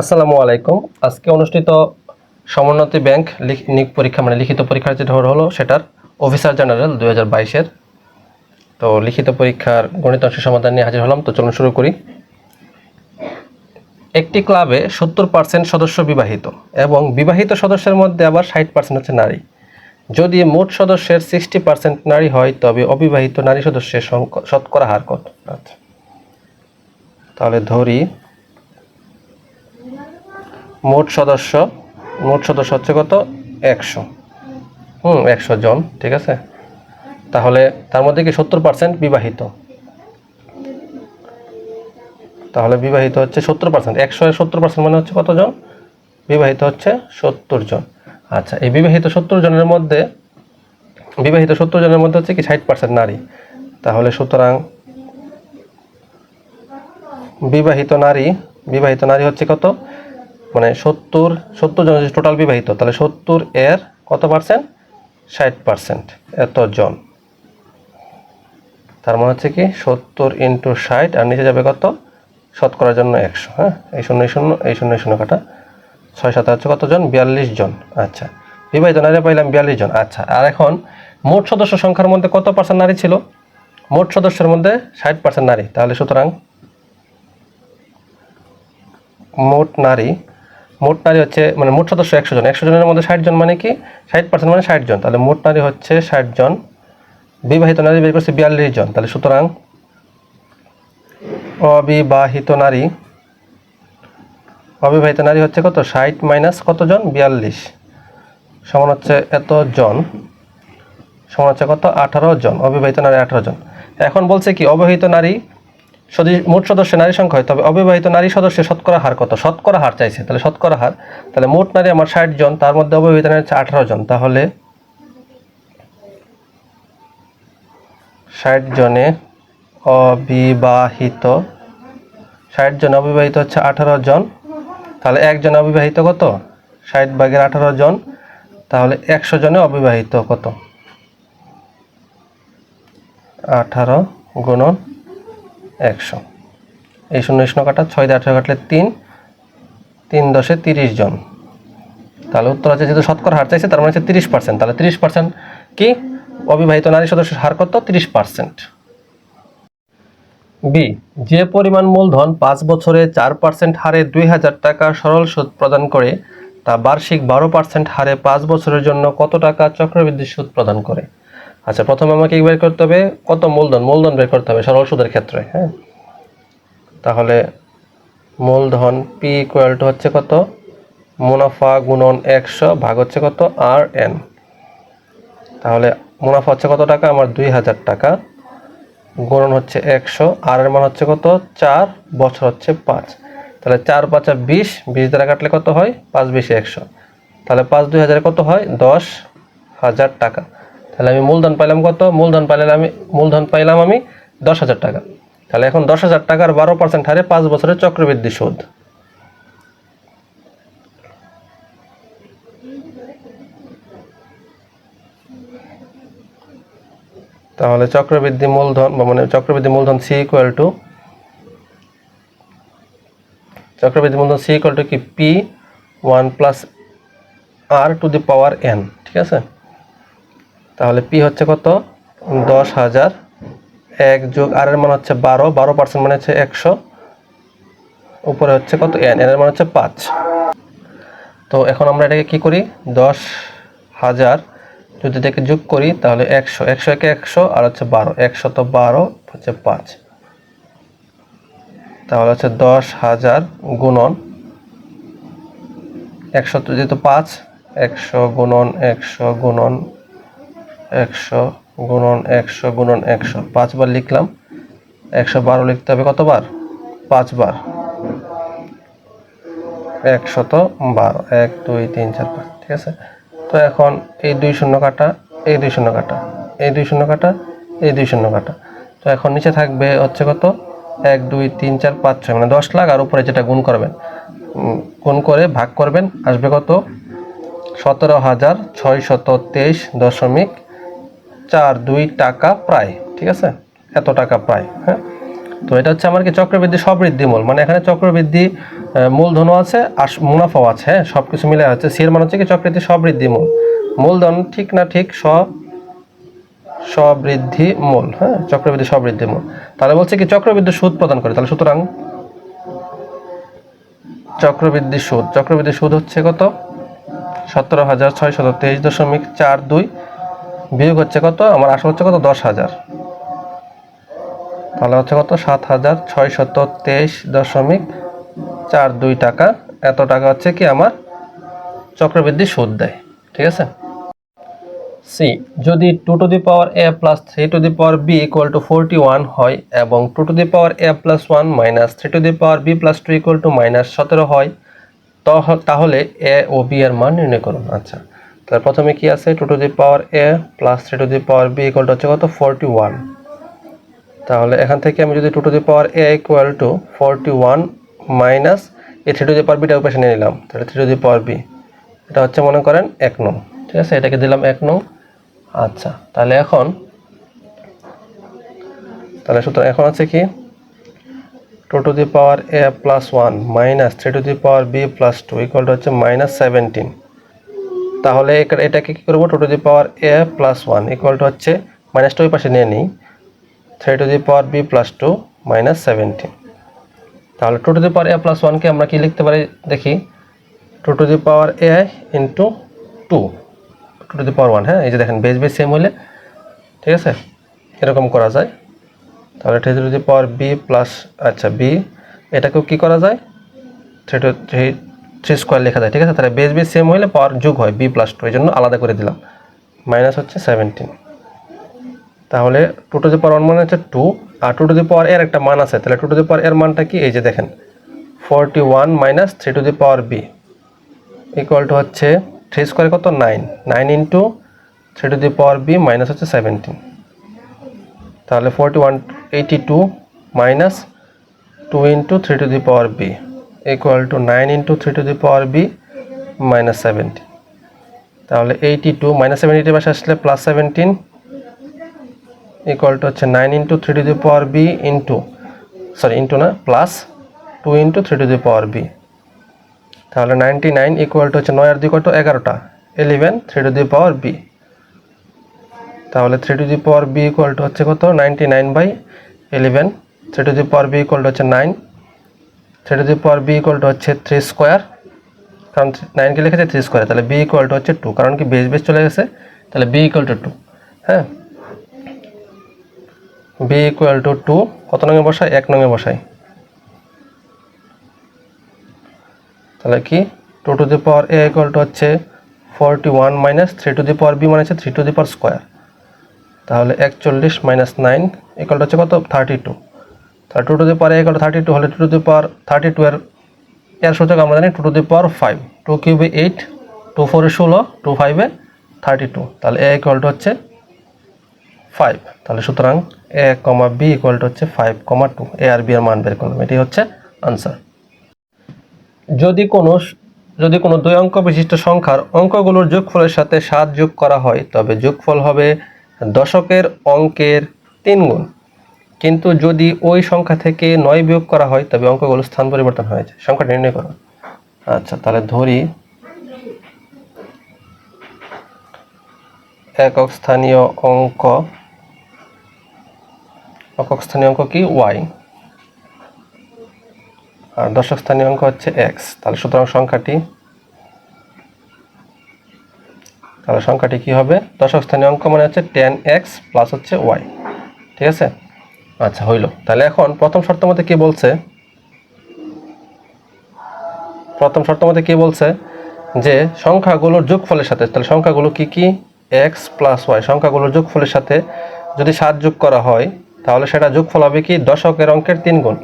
আসসালামু আলাইকুম। আজকে অনুষ্ঠিত সমোন্নতি ব্যাংক নিয়োগ পরীক্ষা মানে লিখিত পরীক্ষার যেটা হলো, সেটার অফিসার জেনারেল দুই হাজার বাইশের। তো লিখিত পরীক্ষার গণিত অংশ সমাধান নিয়ে হাজির হলাম। তো চলুন শুরু করি। একটি ক্লাবে সত্তর পার্সেন্ট সদস্য বিবাহিত এবং বিবাহিত সদস্যের মধ্যে আবার ষাট পার্সেন্ট হচ্ছে নারী। যদি মোট সদস্যের সিক্সটি পার্সেন্ট নারী হয়, তবে অবিবাহিত নারী সদস্যের শতকরা হার কত? আচ্ছা। তাহলে ধরি মোট সদস্য মোট সদস্য হচ্ছে কত? একশো। হুম, একশো জন, ঠিক আছে? তাহলে তার মধ্যে কি সত্তর পার্সেন্ট বিবাহিত? তাহলে বিবাহিত হচ্ছে সত্তর পার্সেন্ট একশো সত্তর পার্সেন্ট মানে হচ্ছে কতজন বিবাহিত হচ্ছে সত্তর জন। আচ্ছা এই বিবাহিত সত্তর জনের মধ্যে, বিবাহিত সত্তর জনের মধ্যে হচ্ছে কি ষাট পার্সেন্ট নারী। তাহলে সুতরাং বিবাহিত নারী বিবাহিত নারী হচ্ছে কত? মানে সত্তর সত্তর জন টোটাল বিবাহিত, তাহলে সত্তর এর কত পার্সেন্ট ষাট পার্সেন্ট এত জন তার মানে হচ্ছে কি, সত্তর ইন্টু ষাট আর নিচে যাবে কত? শতকরার জন্য একশো হ্যাঁ? এই শূন্য শূন্য, এই শূন্য শূন্য কাটা। ছয় সাত হচ্ছে কতজন? বিয়াল্লিশ জন। আচ্ছা। বিবাহিত নারী পাইলাম বিয়াল্লিশ জন। আচ্ছা আর এখন মোট সদস্য সংখ্যার মধ্যে কত পার্সেন্ট নারী ছিল? মোট সদস্যের মধ্যে ষাট পার্সেন্ট নারী। তাহলে সুতরাং মোট নারী মোট নারী হচ্ছে মানে মোট সদস্য একশো জন। একশো জনের মধ্যে ষাট জন মানে কি? ষাট পার্সেন্ট মানে ষাট জন। তাহলে মোট নারী হচ্ছে ষাট জন। বিবাহিত নারী বের করছে বিয়াল্লিশ জন। তাহলে সুতরাং অবিবাহিত নারী অবিবাহিত নারী হচ্ছে কত? ষাট মাইনাস কতজন বিয়াল্লিশ। সমান হচ্ছে এত জন। সমান হচ্ছে কত? আঠারো জন। অবিবাহিত নারী আঠারো জন। এখন বলছে কি অবিবাহিত নারী মোট সদস্য নারী সংখ্যা হয়, তবে অবিবাহিত নারী সদস্যের শতকরা হার কত? শতকরা হার চাইছে, তাহলে শতকরা হার, তাহলে মোট নারী আমার ষাট জন, তার মধ্যে অবিবাহিত নারী হচ্ছে আঠারো জন, তাহলে ষাট জনে অবিবাহিত, ষাট জন অবিবাহিত হচ্ছে আঠারো জন, তাহলে একজন অবিবাহিত কত? ষাট ভাগের আঠারো জন, তাহলে একশো জনে অবিবাহিত কত? আঠারো গুণন একশো। এই শূন্য শূন্য কাটা ছয় দিয়ে আঠারো কাটলে তিন তিন দশে তিরিশ জন। তাহলে উত্তর আছে যেহেতু শতকরা হার চাইছে, তার মানে হচ্ছে তিরিশ পার্সেন্ট তাহলে তিরিশ পার্সেন্ট কি? অবিবাহিত নারী সদস্যের হার কত? তিরিশ পার্সেন্ট বি, যে পরিমাণ মূলধন পাঁচ বছরে চার পার্সেন্ট হারে দুই হাজার টাকা সরল সুদ প্রদান করে, তা বার্ষিক বারো পার্সেন্ট হারে পাঁচ বছরের জন্য কত টাকা চক্রবৃদ্ধি সুদ প্রদান করে? আচ্ছা প্রথমে আমাকে বের করতে হবে কত মূলধন? মূলধন বের করতে হবে সরল সুদের ক্ষেত্রে হ্যাঁ? তাহলে মূলধন পি ইকুয়াল টু হচ্ছে কত? মুনাফা গুণন একশো ভাগ হচ্ছে কত? আর এন তাহলে মুনাফা হচ্ছে কত টাকা? আমার দুই হাজার টাকা। গুণন হচ্ছে একশো। আর এর মান হচ্ছে কত? চার। বছর হচ্ছে পাঁচ। তাহলে চার পাঁচা বিশ বিশ দ্বারা কাটলে কত হয়? পাঁচ বিশে একশো। তাহলে পাঁচ দুই হাজারে কত হয়? দশ হাজার টাকা। তাহলে আমি মূলধন পাইলাম কত? মূলধন পাইলাম আমি মূলধন পাইলাম আমি দশ হাজার টাকা। তাহলে এখন দশ হাজার টাকার বারো পার্সেন্ট হারে পাঁচ বছরের চক্রবৃদ্ধি সুদ। তাহলে চক্রবৃদ্ধি মূলধন বা মানে চক্রবৃদ্ধি মূলধন সি ইকুয়াল টু চক্রবৃদ্ধি মূলধন সি ইকুয়াল টু কি? P one plus R to the power N ঠিক আছে? তাহলে পি হচ্ছে কত? দশ হাজার। এক যোগ আর এর মান হচ্ছে বারো। বারো পার্সেন্ট মানে হচ্ছে একশো। উপরে হচ্ছে কত? এন এর মান হচ্ছে পাঁচ। তো এখন আমরা এটাকে কি করি? দশ হাজার। যদি থেকে যোগ করি, তাহলে একশো। একশো একে একশো, আর হচ্ছে বারো। একশো তো বারো, হচ্ছে পাঁচ। তাহলে হচ্ছে দশ হাজার গুণন একশো যেহেতু পাঁচ, একশো গুণন একশো গুণন একশো গুণন একশো গুণন একশো। পাঁচবার লিখলাম। একশো বারো লিখতে হবে কতবার? পাঁচবার। একশত বারো। এক, দুই, তিন, চার, পাঁচ, ঠিক আছে? তো এখন এই দুই শূন্য কাটা, এই দুই শূন্য কাটা, এই দুই শূন্য কাটা, এই দুই শূন্য কাটা। তো এখন নিচে থাকবে হচ্ছে কত? এক, দুই, তিন, চার, পাঁচ, ছয় মানে দশ লাখ আর উপরে যেটা গুণ করবেন গুণ করে ভাগ করবেন, আসবে কত? সতেরো হাজার ছয় শত তেইশ দশমিক চার, দুই টাকা প্রায়, ঠিক আছে? এত টাকা প্রায় হ্যাঁ? তো এটা হচ্ছে আমার কি চক্রবৃদ্ধি সবৃদ্ধি মূল মানে এখানে চক্রবৃদ্ধি মূলধনও আছে, আর মুনাফাও আছে হ্যাঁ? সব কিছু মিলে আছে। সি এর মানে হচ্ছে কি চক্রবৃদ্ধি সবৃদ্ধি মূল মূলধন ঠিক না ঠিক স সবৃদ্ধি মূল হ্যাঁ? চক্রবৃদ্ধি সবৃদ্ধি মূল তাহলে বলছে কি চক্রবৃদ্ধি সুদ প্রদান করে, তাহলে সুতরাং চক্রবৃদ্ধি সুদ চক্রবৃদ্ধি সুদ হচ্ছে কত? সতেরো হাজার ছয়শত তেইশ দশমিক চার দুই বিয়োগ হচ্ছে কত? আমার আসল হচ্ছে কত? দশ হাজার। তাহলে হচ্ছে কত? সাত হাজার ছয়শত তেইশ দশমিক চার দুই টাকা। এত টাকা হচ্ছে কি আমার চক্রবৃদ্ধি সুদ দেয়। ঠিক আছে? সি যদি two to the power A plus three to the power B equal to forty one হয় এবং two to the power A plus one minus three to the power B plus two equal to minus সতেরো হয়, তহ- তাহলে এ ও B এর মান নির্ণয় করুন। আচ্ছা। তাহলে প্রথমে কি আছে? Two to the power A plus three to the power B equal to হচ্ছে কত? ফোরটি ওয়ান তাহলে এখান থেকে আমি যদি two to the power A equal to forty one minus এই থ্রি টু দি পাওয়ার বিটা উপাশে নিয়ে নিলাম। তাহলে three to the power B এটা হচ্ছে মনে করেন এক নং। ঠিক আছে? এটাকে দিলাম এক নং। আচ্ছা তাহলে এখন তাহলে সুতরাং এখন আছে কি? Two to the power A plus one minus three to the power B plus two equal to হচ্ছে মাইনাস সেভেন্টিন তাহলে এটাকে কী করব? Two to the power A plus one equal to হচ্ছে মাইনাসটা ওই পাশে নিয়ে নিই। Three to the power B plus two minus seventeen তাহলে two to the power A plus ওয়ানকে আমরা কি লিখতে পারি? দেখি। Two to the power A into two two to the power one হ্যাঁ? এই যে দেখেন বেস বেস সেম হলে ঠিক আছে? এরকম করা যায়। তাহলে three to the power B plus আচ্ছা বি এটাকেও কি করা যায়? Three to three three square লেখা যায়, ঠিক আছে? তাহলে বেস বেস সেম হলে পাওয়ার যোগ হয় বি প্লাস টু এই জন্য আলাদা করে দিলাম। মাইনাস হচ্ছে সেভেন্টিন তাহলে two to the power one মানে হচ্ছে টু আর টু টু দি পাওয়ার এর একটা মান আছে। তাহলে টু টু দি পাওয়ার এর মানটা কি? এই যে দেখেন forty one minus three to the power B equal to হচ্ছে থ্রি স্কোয়ার কত? Nine nine into three to the power B minus হচ্ছে সেভেন্টিন তাহলে forty one eighty two minus two into three to the power B equal to nine into three to the power B minus seventeen তাহলে eighty two minus সেভেন্টির পাশে আসলে plus seventeen equal to হচ্ছে nine into three to the power B into sorry into না plus two into three to the power B তাহলে ninety nine equal to হচ্ছে নয় আর দুই কত? এগারোটা। Eleven three to the power B তাহলে three to the power B equal to হচ্ছে কত? Ninety nine by eleven three to the power B equal to হচ্ছে nine three to the power B equal to হচ্ছে three square কারণ নাইনকে লিখেছে three square তাহলে B equal to হচ্ছে two কারণ কি বেস বেস চলে গেছে, তাহলে বি ইকুয়াল টু টু হ্যাঁ? বি ইকুয়াল টু টু কত নঙে বসাই? এক নঙে বসাই। তাহলে কি? Two to the power A equal to হচ্ছে forty one minus three to the power B মানে হচ্ছে three to the power square তাহলে একচল্লিশ মাইনাস নাইন ইকুয়াল হচ্ছে কত? Thirty two two to the power equal thirty two হলে two to the power thirty two এর এর সূচক আমরা জানি two to the power five two কিউবে eight two ফোরে ষোলো টু ফাইভে থার্টি টু তাহলে এ ইকুয়াল টু হচ্ছে ফাইভ তাহলে সুতরাং এ কমা বি ইকুয়াল টু হচ্ছে ফাইভ কমা টু এ আর বি এর মান বের করলাম। এটি হচ্ছে আনসার যদি কোনো যদি কোনো দুই অঙ্ক বিশিষ্ট সংখ্যার অঙ্কগুলোর যোগফলের সাথে সাত যোগ করা হয়, তবে যোগফল হবে দশকের অঙ্কের তিন গুণ কিন্তু যদি ওই সংখ্যা থেকে নয় বিয়োগ করা হয়, তবে অঙ্কগুলো স্থান পরিবর্তন হয়েছে যায়। সংখ্যাটা নির্ণয় করো। আচ্ছা তাহলে ধরি। একক স্থানীয় অঙ্ক। একক স্থানীয় অঙ্ক কি? ওয়াই। আর দশক স্থানীয় অঙ্ক হচ্ছে এক্স। তাহলে সুতরাং সংখ্যাটি, তাহলে সংখ্যাটি কি হবে? দশক স্থানীয় অঙ্ক মানে হচ্ছে টেন এক্স প্লাস হচ্ছে ওয়াই। ঠিক আছে? আচ্ছা হইল। তাহলে এখন প্রথম শর্ত মতে কি বলছে? প্রথম শর্ত মতে কি বলছে যে সংখ্যাগুলোর যোগফলের সাথে, তাহলে সংখ্যাগুলো কি কি? এক্স প্লাস ওয়াই সংখ্যাগুলোর যোগফলের সাথে যদি সাত যোগ করা হয়, তাহলে সেটা যোগফল হবে কি? দশকের অঙ্কের তিন গুণ।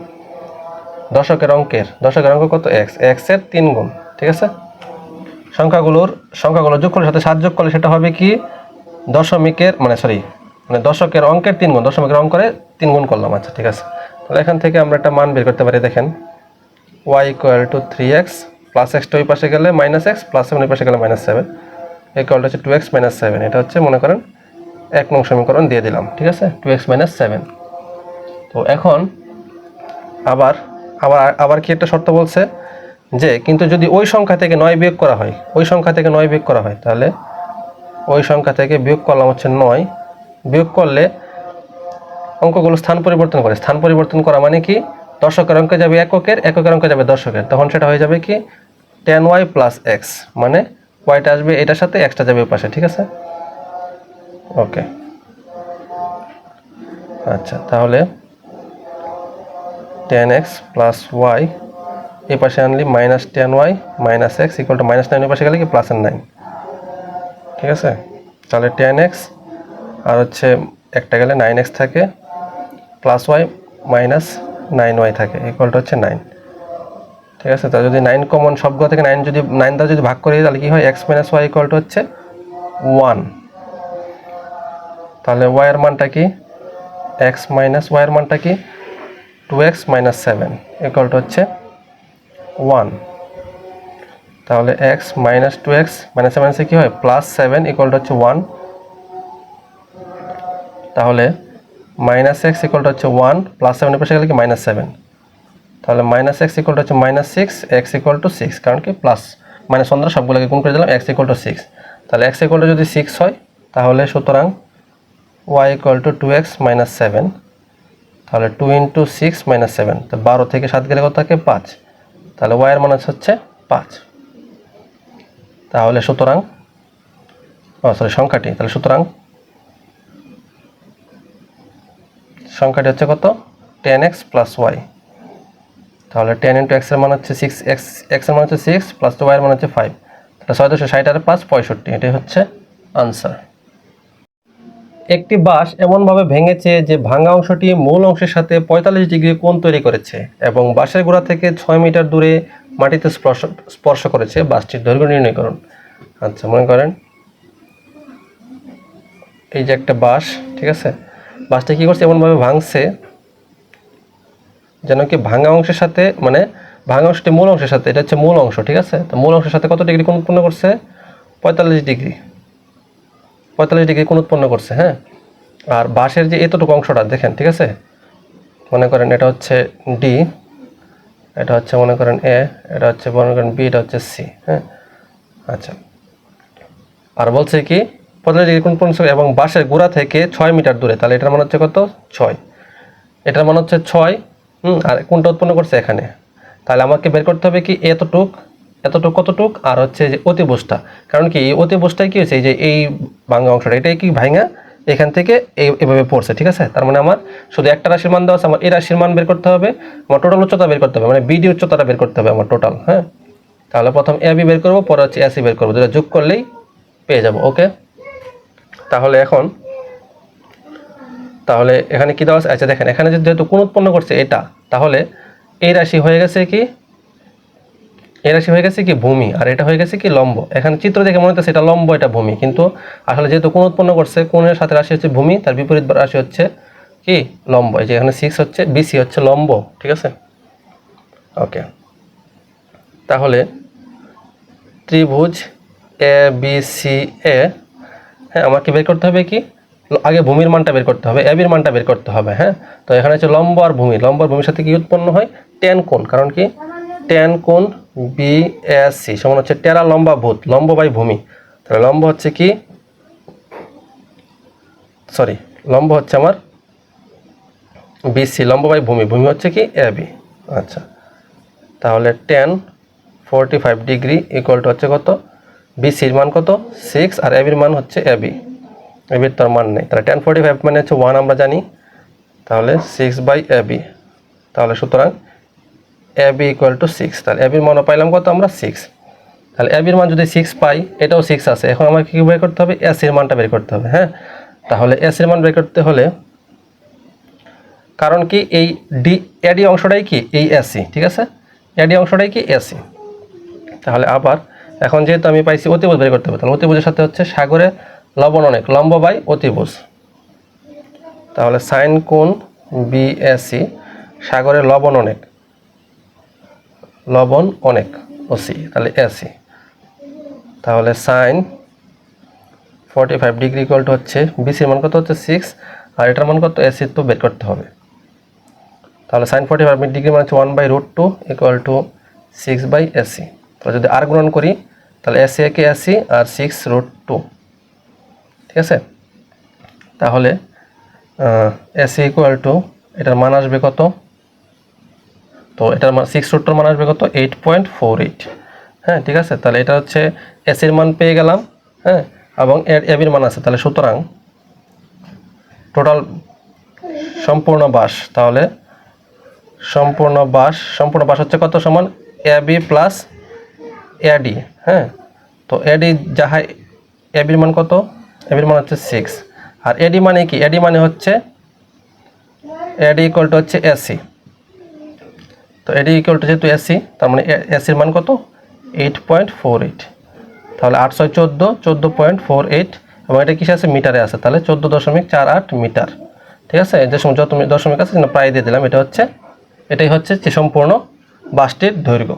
দশকের অঙ্কের, দশকের অঙ্ক কত? এক্স এক্সের তিন গুণ, ঠিক আছে? সংখ্যাগুলোর সংখ্যাগুলোর যোগফলের সাথে সাত যোগ করলে সেটা হবে কি? দশমিকের মানে সরি মানে দশকের অঙ্কের তিন গুণ দশমিকের অঙ্করে তিন গুণ করলাম। আচ্ছা ঠিক আছে। তাহলে এখান থেকে আমরা একটা মান বের করতে পারি, দেখেন। Y equal to three X plus extra ওই পাশে গেলে মাইনাস এক্স প্লাস সেভেন ওই পাশে গেলে মাইনাস সেভেন ইকুয়াল হচ্ছে টু এক্স মাইনাস সেভেন এটা হচ্ছে, মনে করেন, এক নং সমীকরণ দিয়ে দিলাম, ঠিক আছে? টু এক্স মাইনাস সেভেন তো এখন আবার আবার আবার কি একটা শর্ত বলছে? যে কিন্তু যদি ওই সংখ্যা থেকে নয় বিয়োগ করা হয়, ওই সংখ্যা থেকে নয় বিয়োগ করা হয়, তাহলে ওই সংখ্যা থেকে বিয়োগ করলাম হচ্ছে নয়। বিয়োগ করলে অঙ্কগুলো স্থান পরিবর্তন করে। স্থান পরিবর্তন করা মানে কি? দর্শকের অঙ্কে যাবে এককের এককের অঙ্কে যাবে দর্শকের। তখন সেটা হয়ে যাবে কি? টেন ওয়াই প্লাস এক্স মানে ওয়াইটা আসবে এটার সাথে এক্সটা যাবে পাশে, ঠিক আছে? ওকে। আচ্ছা তাহলে টেন এক্স প্লাস ওয়াই এ পাশে only minus ten y minus x equal to minus nine পাশে গেলে কি? প্লাস নাইন ঠিক আছে? তাহলে টেন এক্স আর হচ্ছে একটা গেলে নাইন এক্স থাকে plus y minus nine y থাকে ইকুয়াল টু হচ্ছে নাইন ঠিক আছে? তা যদি নাইন কমন সবগুলো থেকে নাইন যদি নাইন দ্বারা যদি ভাগ করি তাহলে কি হয়? X minus y equal to হচ্ছে ওয়ান তাহলে ওয়াইয়ের মানটা কি? এক্স মাইনাস ওয়াইয়ের মানটা কি? Two x minus seven equal to হচ্ছে ওয়ান তাহলে x minus two x minus seven কী হয়? প্লাস সেভেন ইকুয়াল টু হচ্ছে ওয়ান তাহলে মাইনাস এক্স ইকুয়াল টু হচ্ছে ওয়ান প্লাস সেভেনের পাশে গেলে কি মাইনাস সেভেন তাহলে মাইনাস এক্স ইকুয়াল টু হচ্ছে minus six x equal to six কারণ কি প্লাস মাইনাস পনেরো সবগুলোকে গুণ করে দিলাম এক্স ইকুয়াল টু সিক্স তাহলে এক্স ইকুয়াল টু যদি সিক্স হয়, তাহলে সুতরাং y equal to two x minus seven তাহলে two into six minus seven তো বারো থেকে সাত গেলে কত থাকে? পাঁচ। তাহলে ওয়াইয়ের মান হচ্ছে পাঁচ। তাহলে সুতরাং সরি সংখ্যাটি। তাহলে সুতরাং সংখ্যাটি হচ্ছে কত? টেন এক্স প্লাস ওয়াই তাহলে টেন ইন্টু এক্সের মান হচ্ছে সিক্স এক্স এক্সের মান হচ্ছে সিক্স প্লাস ওয়াইয়ের মান হচ্ছে ফাইভ তাহলে ছয় দুশো ষাট আর পাঁচ পঁয়ষট্টি, এটাই হচ্ছে আনসার একটি বাঁশ এমনভাবে ভেঙেছে যে ভাঙা অংশটি মূল অংশের সাথে পঁয়তাল্লিশ ডিগ্রি কোণ তৈরি করেছে এবং বাঁশের গোড়া থেকে ছয় মিটার দূরে মাটিতে স্পর্শ স্পর্শ করেছে বাসটির দৈর্ঘ্য নির্ণয় করুন। আচ্ছা মনে করেন এই যে একটা বাঁশ, ঠিক আছে? বাঁশটা কী করছে? এমনভাবে ভাঙছে যেন কি ভাঙা অংশের সাথে মানে ভাঙা অংশটি মূল অংশের সাথে, এটা হচ্ছে মূল অংশ, ঠিক আছে? তো মূল অংশের সাথে কত ডিগ্রি কোন উৎপন্ন করছে? পঁয়তাল্লিশ ডিগ্রি। পঁয়তাল্লিশ ডিগ্রি কোন উৎপন্ন করছে হ্যাঁ? আর বাঁশের যে এতটুকু অংশটা, দেখেন, ঠিক আছে? মনে করেন এটা হচ্ছে ডি, এটা হচ্ছে মনে করেন এ, এটা হচ্ছে মনে করেন বি, এটা হচ্ছে সি হ্যাঁ? আচ্ছা। আর বলছে কি ডিগ্রি কোন করছে এবং বাঁশের গোড়া থেকে ছয় মিটার দূরে, তাহলে এটার মান হচ্ছে কত? ছয়। এটার মান হচ্ছে ছয়, হুম, আর কোনটা উৎপন্ন করছে এখানে? তাহলে আমাকে বের করতে হবে কি এতটুক এতটুক কতটুক, আর হচ্ছে যে অতিবুজটা কারণ কি, এই অতিবুজটাই কী হয়েছে, এই যে এই ভাঙা অংশটা, এটাই কি ভাঙা এখান থেকে এভাবে পড়ছে, ঠিক আছে? তার মানে আমার শুধু একটা রাশির মান দেওয়া আছে, আমার এই রাশির মান বের করতে হবে, আমার টোটাল উচ্চতা বের করতে হবে মানে বিডি উচ্চতাটা বের করতে হবে আমার টোটাল হ্যাঁ? তাহলে প্রথম এ বি বের করব, পরে হচ্ছে এসি বের করব দুটো যোগ করলেই পেয়ে যাব ওকে তাহলে এখন, তাহলে এখানে কি দেওয়া আছে? আচ্ছা দেখেন, এখানে যেহেতু কোন উৎপন্ন করছে এটা, তাহলে এই রাশি হয়ে গেছে কি? এই রাশি হয়ে গেছে কি? ভূমি। আর এটা হয়ে গেছে কি? লম্ব। এখানে চিত্র দেখে মনে হচ্ছে এটা লম্ব, এটা ভূমি। কিন্তু আসলে যেহেতু কোন উৎপন্ন করছে, কোণের সাথে রাশি হচ্ছে ভূমি, তার বিপরীত রাশি হচ্ছে কি? লম্ব। এই যে এখানে সিক্স হচ্ছে বিসি হচ্ছে লম্ব, ঠিক আছে? ওকে তাহলে ত্রিভুজ এ বি সি এ হ্যাঁ আমাকে বের করতে হবে কি? আগে ভূমির মানটা বের করতে হবে, এবির মানটা বের করতে হবে হ্যাঁ? তো এখানে হচ্ছে লম্ব আর ভূমি লম্ব আর ভূমির সাথে কি উৎপন্ন হয়? টেন কোণ, কারণ কি? টেন কোণ বি এস সি সমান হচ্ছে টেরা লম্বা ভূত লম্ব বাই ভূমি। তাহলে লম্ব হচ্ছে কি? সরি, লম্ব হচ্ছে আমার বিসি লম্ব বাই ভূমি ভূমি হচ্ছে কি? এ বি আচ্ছা। তাহলে tan forty five degree equal to হচ্ছে কত? বিসির মান কত? সিক্স আর এবির মান হচ্ছে এবি এবির তার মান নেই। তাহলে টেন ফোরটি ফাইভ মানে হচ্ছে ওয়ান আমরা জানি। তাহলে সিক্স বাই এবি তাহলে সুতরাং এবি ইকুয়াল টু সিক্স তাহলে এবির মানও পাইলাম কত আমরা? সিক্স তাহলে এবির মান যদি সিক্স পাই, এটাও সিক্স আছে। এখন আমাকে কী বের করতে হবে? এসির মানটা বের করতে হবে হ্যাঁ? তাহলে এসির মান বের করতে হলে কারণ কি এই ডি এডি অংশটাই কি? এই এসি ঠিক আছে? এডি অংশটাই কি? এসি তাহলে আবার এখন যেহেতু আমি পাইছি অতিভুজ বের করতে হবে, তাহলে অতিভুজের সাথে হচ্ছে সাগরে লবণ অনেক, লম্ব বাই অতিভুজ। তাহলে সাইন কোণ বিএসি সাগরে লবণ অনেক লবণ অনেক ওসি তাহলে এসি তাহলে sine forty five degree equal হচ্ছে বিসির মান কত হচ্ছে সিক্স আর এটার মান কত এসির তো বের করতে হবে। তাহলে সাইন ফর্টি ফাইভ ডিগ্রি মানে হচ্ছে one by root two equal to six by AC তাহলে যদি আর গুণন করি, তাহলে এসি একে এসি আর সিক্স রুট টু ঠিক আছে? তাহলে এসি ইকুয়াল টু এটার মান আসবে কত? তো এটার মান সিক্স রুটটার মান আসবে কত? এইট পয়েন্ট ফোর এইট হ্যাঁ ঠিক আছে? তাহলে এটা হচ্ছে এসির মান পেয়ে গেলাম হ্যাঁ? এবং এর এবির মান আছে। তাহলে সুতরাং টোটাল সম্পূর্ণ বাস তাহলে সম্পূর্ণ বাস সম্পূর্ণ বাস হচ্ছে কত সমান এবি প্লাস এডি হ্যাঁ? তো এডি যাহা এবির মান কত? এবির মান হচ্ছে সিক্স আর এডি মানে কি? এডি মানে হচ্ছে এডি ইকুয়াল টু হচ্ছে এসি তো এডি ইকুয়াল টু যেহেতু এসি তার মানে এসির মান কত? এইট পয়েন্ট ফোর এইট তাহলে আটশো চোদ্দ চোদ্দ পয়েন্ট ফোর এইট এবং এটা কিসে আছে? মিটারে আছে। তাহলে চোদ্দ দশমিক চার আট মিটার। ঠিক আছে? যে সময় যত দশমিক আছে প্রায় দিয়ে দিলাম। এটা হচ্ছে, এটাই হচ্ছে সম্পূর্ণ বাসটির দৈর্ঘ্য।